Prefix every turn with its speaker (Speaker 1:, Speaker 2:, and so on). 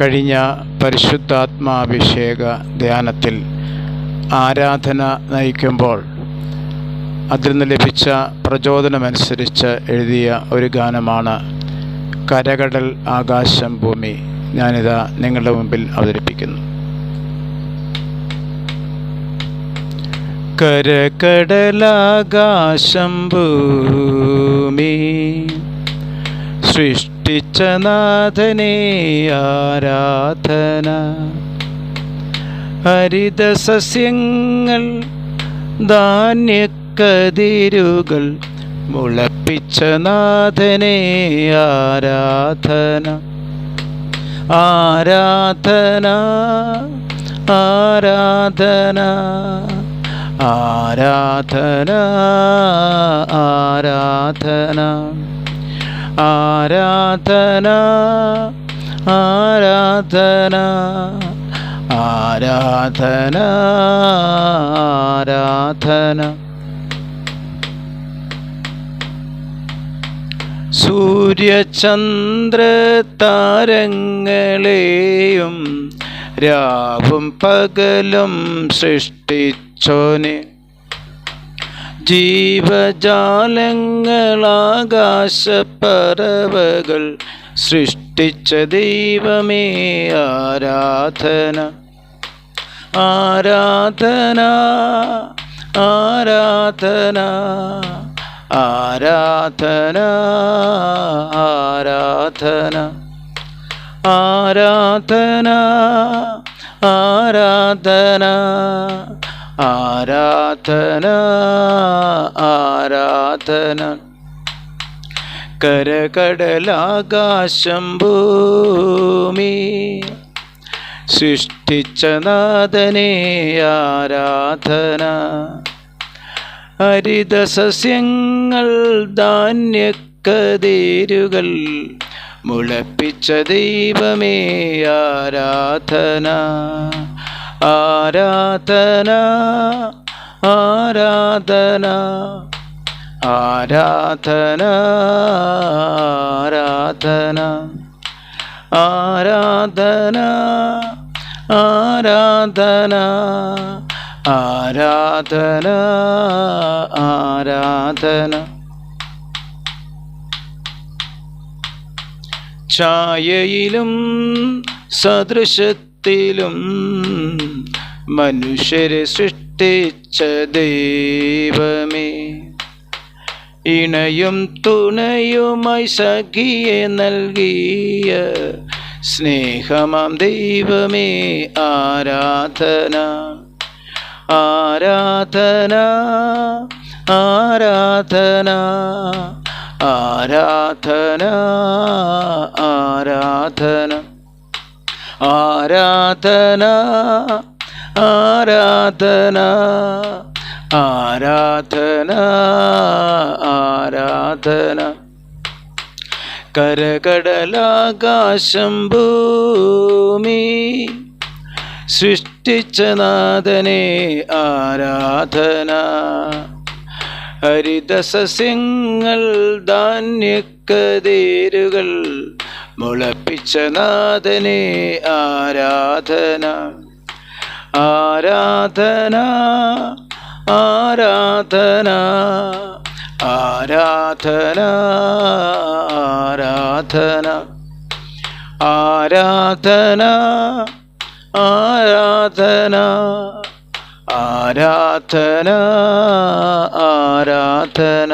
Speaker 1: കഴിഞ്ഞ പരിശുദ്ധാത്മാഭിഷേക ധ്യാനത്തിൽ ആരാധന നയിക്കുമ്പോൾ അതിൽ നിന്ന് ലഭിച്ച പ്രചോദനമനുസരിച്ച് എഴുതിയ ഒരു ഗാനമാണ് കരകടൽ ആകാശം ഭൂമി. ഞാനിതാ നിങ്ങളുടെ മുമ്പിൽ അവതരിപ്പിക്കുന്നു. കരകടലാകാശം ഭൂമി. സൃഷ്ടിച്ച നാഥനെ ആരാധന. ഹരിത സസ്യങ്ങൾ ധാന്യക്കതിരുകൾ മുളപ്പിച്ച നാഥനെ ആരാധന. ആരാധന ആരാധന ആരാധന ആരാധന. ആരാധന ആരാധന ആരാധന ആരാധന. സൂര്യചന്ദ്ര താരങ്ങളെയും രാവും പകലും സൃഷ്ടിച്ചോനെ. ജീവജാലങ്ങളാകാശപ്പറവകൾ സൃഷ്ടിച്ച ദൈവമേ ആരാധന. ആരാധന ആരാധന ആരാധന ആരാധന. ആരാധന ആരാധന ആരാധന ആരാധന. കരകടലാകാശം ഭൂമി സൃഷ്ടിച്ച നാഥനെ ആരാധന. ഹരിത സസ്യങ്ങൾ ധാന്യക്കതേരുകൾ മുളപ്പിച്ച ദൈവമേ ആരാധന. ആരാധന ആരാധന ആരാധന ആരാധന ആരാധന ആരാധന ആരാധന ആരാധന. ഛായയിലും സദൃശത്തിലും മനുഷ്യരെ സൃഷ്ടിച്ച ദൈവമേ. ഇണയും തുണയുമായി സഖിയെ നൽകിയ സ്നേഹമാം ദൈവമേ ആരാധന ആരാധന ആരാധന ആരാധന ആരാധന. ആരാധന ആരാധന ആരാധന ആരാധന. കരകടലാകാശം ഭൂമി സൃഷ്ടിച്ച നാഥനെ ആരാധന. ഹരിത സസ്യങ്ങൾ ധാന്യക്കതേരുകൾ മുളപ്പിച്ച നാഥനെ ആരാധന ആരാധന ആരാധന ആരാധന ആരാധന ആരാധന ആരാധന ആരാധന ആരാധന.